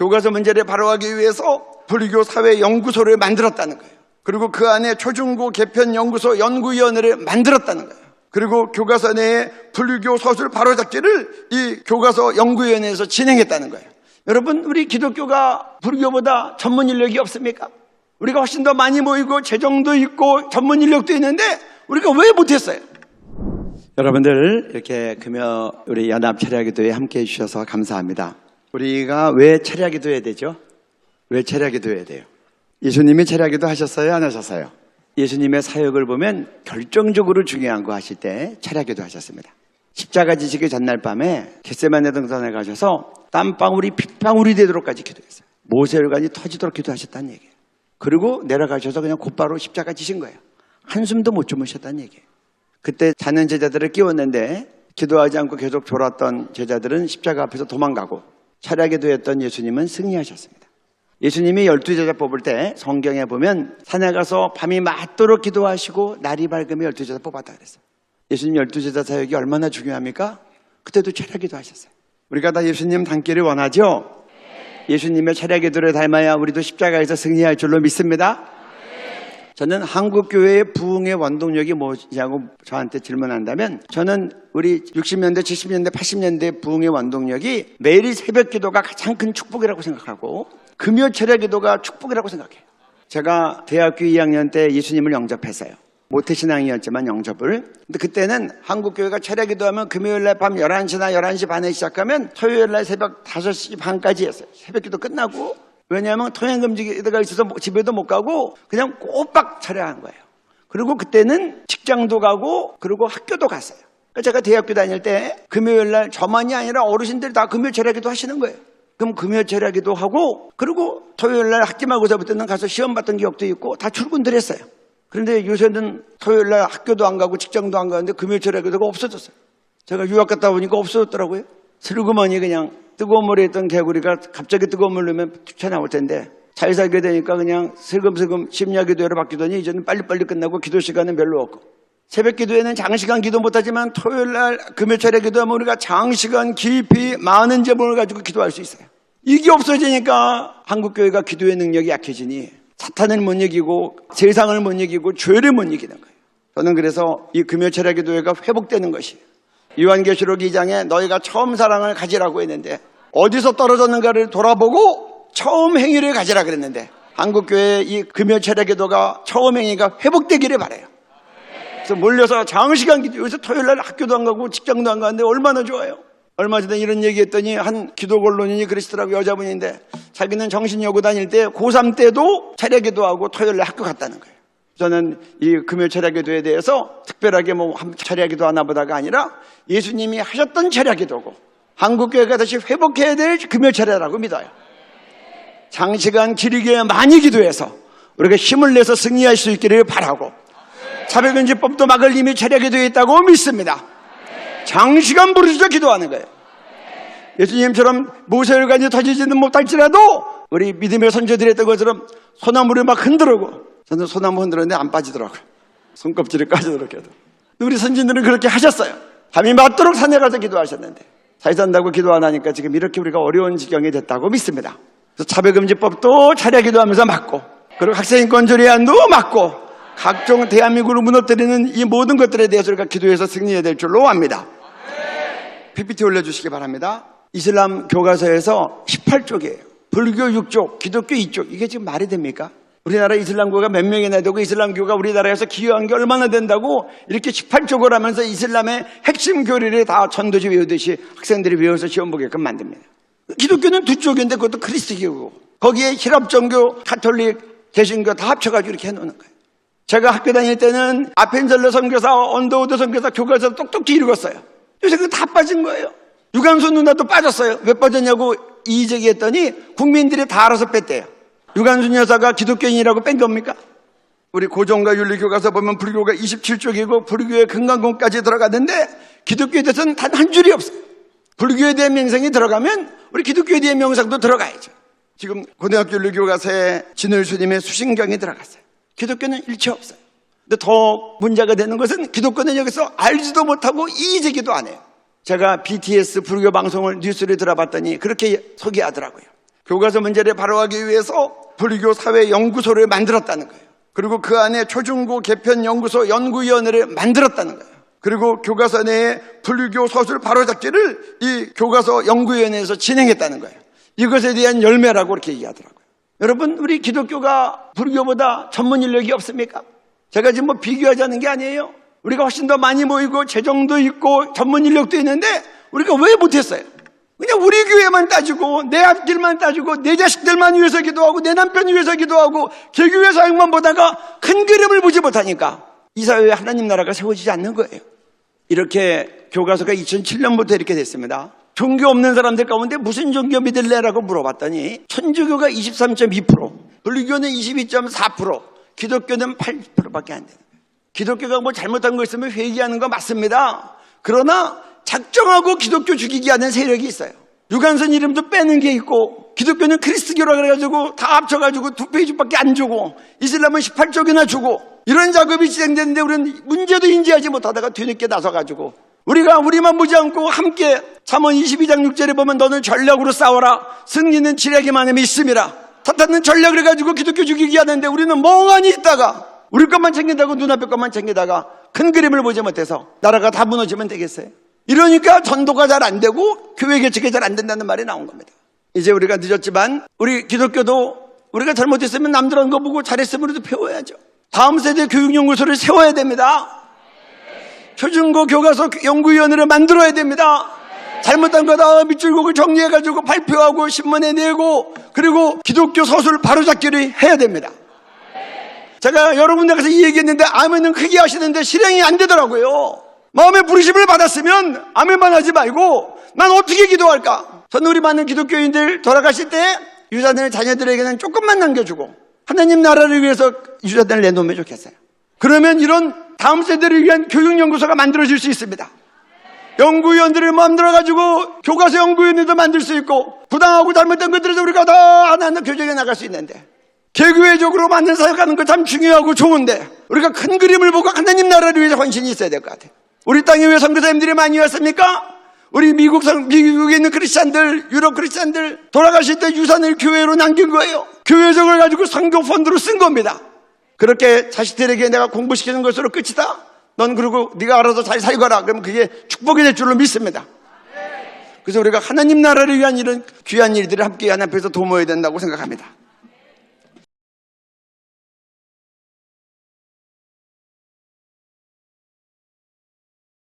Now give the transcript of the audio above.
교과서 문제를 바로하기 위해서 불교 사회 연구소를 만들었다는 거예요. 그리고 그 안에 초중고 개편 연구소 연구위원회를 만들었다는 거예요. 그리고 교과서 내에 불교 서술 바로잡기를 이 교과서 연구위원회에서 진행했다는 거예요. 여러분, 우리 기독교가 불교보다 전문 인력이 없습니까? 우리가 훨씬 더 많이 모이고 재정도 있고 전문 인력도 있는데 우리가 왜 못했어요? 여러분들 이렇게 금요 우리 연합 철야기도에 함께 해 주셔서 감사합니다. 우리가 왜 철야기도 해야 되죠? 왜 철야기도 해야 돼요? 예수님이 철야기도 하셨어요? 안 하셨어요? 예수님의 사역을 보면 결정적으로 중요한 거 하실 때 철야기도 하셨습니다. 십자가 지시기 전날 밤에 겟세마네 등산에 가셔서 땀방울이 핏방울이 되도록까지 기도했어요. 모세혈관이 터지도록 기도하셨다는 얘기예요. 그리고 내려가셔서 그냥 곧바로 십자가 지신 거예요. 한숨도 못 주무셨다는 얘기예요. 그때 자는 제자들을 끼웠는데 기도하지 않고 계속 졸았던 제자들은 십자가 앞에서 도망가고 철야기도 했던 예수님은 승리하셨습니다. 예수님이 열두 제자 뽑을 때 성경에 보면 산에 가서 밤이 맞도록 기도하시고 날이 밝으면 열두 제자 뽑았다 그랬어요. 예수님 열두 제자 사역이 얼마나 중요합니까? 그때도 철야기도 하셨어요. 우리가 다 예수님 닮기를 원하죠? 예수님의 철야기도를 닮아야 우리도 십자가에서 승리할 줄로 믿습니다. 저는 한국교회의 부흥의 원동력이 뭐냐고 저한테 질문한다면 저는 우리 60년대, 70년대, 80년대 부흥의 원동력이 매일 새벽 기도가 가장 큰 축복이라고 생각하고 금요 철야 기도가 축복이라고 생각해요. 제가 대학교 2학년 때 예수님을 영접했어요. 모태신앙이었지만 영접을. 근데 그때는 한국교회가 철야 기도하면 금요일 날 밤 11시나 11시 반에 시작하면 토요일 날 새벽 5시 반까지 했어요. 새벽 기도 끝나고 왜냐하면 통행금지가 있어서 뭐 집에도 못 가고 그냥 꼬박 철야한 거예요. 그리고 그때는 직장도 가고 그리고 학교도 갔어요. 제가 대학교 다닐 때 금요일 날 저만이 아니라 어르신들이 다 금요 철야기도 하시는 거예요. 그럼 금요 철야기도 하고 그리고 토요일 날 학기말고사부터는 가서 시험 봤던 기억도 있고 다 출근들 했어요. 그런데 요새는 토요일 날 학교도 안 가고 직장도 안 가는데 금요 철야기도가 없어졌어요. 제가 유학 갔다 오니까 없어졌더라고요. 슬그머니 그냥 뜨거운 물에 있던 개구리가 갑자기 뜨거운 물 넣으면 튀어나올 텐데 잘 살게 되니까 그냥 슬금슬금 심야 기도회로 바뀌더니 이제는 빨리빨리 끝나고 기도 시간은 별로 없고 새벽 기도에는 장시간 기도 못하지만 토요일 날 금요철에 기도하면 우리가 장시간 깊이 많은 제목을 가지고 기도할 수 있어요. 이게 없어지니까 한국교회가 기도의 능력이 약해지니 사탄을 못 이기고 세상을 못 이기고 죄를 못 이기는 거예요. 저는 그래서 이 금요철야 기도회가 회복되는 것이 요 한계시록 2장에 너희가 처음 사랑을 가지라고 했는데 어디서 떨어졌는가를 돌아보고 처음 행위를 가지라 그랬는데 한국교회 이 금요 철야 기도가 처음 행위가 회복되기를 바래요. 그래서 몰려서 장시간 기도 여기서 토요일 날 학교도 안 가고 직장도 안 가는데 얼마나 좋아요. 얼마 전에 이런 얘기 했더니 한 기도골론인이 그러시더라고요. 여자분인데 자기는 정신여고 다닐 때 고3 때도 차례 기도 하고 토요일 날 학교 갔다는 거예요. 저는 이 금요 철야 기도에 대해서 특별하게 뭐 철야기도 하나 보다가 아니라 예수님이 하셨던 철야기도고 한국교회가 다시 회복해야 될 금요 철야라고 믿어요. 장시간 길게 많이 기도해서 우리가 힘을 내서 승리할 수 있기를 바라고 차별금지법도 막을 이미 철야기도에 있다고 믿습니다. 장시간 부르짖어 기도하는 거예요. 예수님처럼 모세혈관이 터지지는 못할지라도 우리 믿음의 선조들이 했던 것처럼 소나무를 막 흔들고 저는 소나무 흔들었는데 안 빠지더라고요. 손껍질을 까지도록 해도. 우리 선진들은 그렇게 하셨어요. 밤이 맞도록 산에 가서 기도하셨는데 잘 산다고 기도 안 하니까 지금 이렇게 우리가 어려운 지경이 됐다고 믿습니다. 그래서 차별금지법도 차례 기도하면서 막고 그리고 학생인권 조례안도 막고 각종 대한민국을 무너뜨리는 이 모든 것들에 대해서 우리가 기도해서 승리해야 될 줄로 압니다. PPT 올려주시기 바랍니다. 이슬람 교과서에서 18쪽이에요. 불교 6쪽, 기독교 2쪽. 이게 지금 말이 됩니까? 우리나라 이슬람교가 몇 명이나 되고 이슬람교가 우리나라에서 기여한 게 얼마나 된다고 이렇게 18쪽을 하면서 이슬람의 핵심 교리를 다 전도지 외우듯이 학생들이 외워서 시험 보게끔 만듭니다. 기독교는 두 쪽인데 그것도 크리스트교고 거기에 히랍정교, 카톨릭, 개신교 다 합쳐가지고 이렇게 해놓는 거예요. 제가 학교 다닐 때는 아펜젤러 선교사, 언더우드 선교사 교과서 똑똑히 읽었어요. 요새 그거 다 빠진 거예요. 유관순 누나도 빠졌어요. 왜 빠졌냐고 이의제기 했더니 국민들이 다 알아서 뺐대요. 유관순 여사가 기독교인이라고 뺀 겁니까? 우리 고정과 윤리교과서 보면 불교가 27쪽이고 불교의 금강공까지 들어갔는데 기독교에 대해서는 단 한 줄이 없어요. 불교에 대한 명상이 들어가면 우리 기독교에 대한 명상도 들어가야죠. 지금 고등학교 윤리교과서에 진울스님의 수신경이 들어갔어요. 기독교는 일체 없어요. 근데 더 문제가 되는 것은 기독교는 여기서 알지도 못하고 이의제기도 안 해요. 제가 BTS 불교 방송을 뉴스를 들어봤더니 그렇게 소개하더라고요. 교과서 문제를 바로하기 위해서 불교 사회 연구소를 만들었다는 거예요. 그리고 그 안에 초중고 개편 연구소 연구위원회를 만들었다는 거예요. 그리고 교과서 내에 불교 서술 바로잡기를 이 교과서 연구위원회에서 진행했다는 거예요. 이것에 대한 열매라고 이렇게 얘기하더라고요. 여러분, 우리 기독교가 불교보다 전문 인력이 없습니까? 제가 지금 뭐 비교하자는 게 아니에요. 우리가 훨씬 더 많이 모이고 재정도 있고 전문 인력도 있는데 우리가 왜 못했어요? 그냥 우리 교회만 따지고 내 앞길만 따지고 내 자식들만 위해서 기도하고 내 남편 위해서 기도하고 개교회 사역만 보다가 큰 그림을 보지 못하니까 이 사회에 하나님 나라가 세워지지 않는 거예요. 이렇게 교과서가 2007년부터 이렇게 됐습니다. 종교 없는 사람들 가운데 무슨 종교 믿을래라고 물어봤더니 천주교가 23.2%, 불교는 22.4%, 기독교는 8%밖에 안 돼요. 기독교가 뭐 잘못한 거 있으면 회개하는 거 맞습니다. 그러나 작정하고 기독교 죽이기 하는 세력이 있어요. 유관선 이름도 빼는 게 있고 기독교는 크리스교라 그래가지고 다 합쳐가지고 두 페이지밖에 안 주고 이슬람은 18쪽이나 주고 이런 작업이 진행되는데 우리는 문제도 인지하지 못하다가 뒤늦게 나서가지고 우리가 우리만 보지 않고 함께 잠언 22장 6절에 보면 너는 전략으로 싸워라. 승리는 지략에만 하면 있음이라. 사탄은 전략을 해가지고 기독교 죽이기 하는데 우리는 멍하니 있다가 우리 것만 챙긴다고 눈앞에 것만 챙기다가 큰 그림을 보지 못해서 나라가 다 무너지면 되겠어요 이러니까 전도가 잘 안 되고 교회 개척이 잘 안 된다는 말이 나온 겁니다 이제 우리가 늦었지만 우리 기독교도 우리가 잘못했으면 남들 한거 보고 잘했으면 우리도 배워야죠 다음 세대 교육연구소를 세워야 됩니다 초중고 교과서 연구위원회를 만들어야 됩니다. 잘못한 거다 밑줄곡을 정리해가지고 발표하고 신문에 내고 그리고 기독교 서술 바로잡기를 해야 됩니다. 제가 여러 군데 가서 이 얘기했는데 아멘은 크게 하시는데 실행이 안 되더라고요. 마음의 부르심을 받았으면 아멘만 하지 말고 난 어떻게 기도할까? 저는 우리 많은 기독교인들 돌아가실 때 유산을 자녀들에게는 조금만 남겨주고 하나님 나라를 위해서 유산을 내놓으면 좋겠어요. 그러면 이런 다음 세대를 위한 교육연구소가 만들어질 수 있습니다. 연구위원들을 만들어가지고 교과서 연구위원회도 만들 수 있고 부당하고 잘못된 것들에서 우리가 다 하나하나 교정해 나갈 수 있는데 개교회적으로 만든 사역하는 거 참 중요하고 좋은데 우리가 큰 그림을 보고 하나님 나라를 위해서 헌신이 있어야 될 것 같아요. 우리 땅에 왜 선교사님들이 많이 왔습니까? 우리 미국 선, 미국에 있는 크리스찬들, 유럽 크리스찬들 돌아가실 때 유산을 교회로 남긴 거예요. 교회적을 가지고 선교 펀드로 쓴 겁니다. 그렇게 자식들에게 내가 공부시키는 것으로 끝이다. 넌 그리고 네가 알아서 잘 살거라. 그러면 그게 축복이 될 줄로 믿습니다. 그래서 우리가 하나님 나라를 위한 이런 귀한 일들을 함께 하나님 앞에서 도모해야 된다고 생각합니다.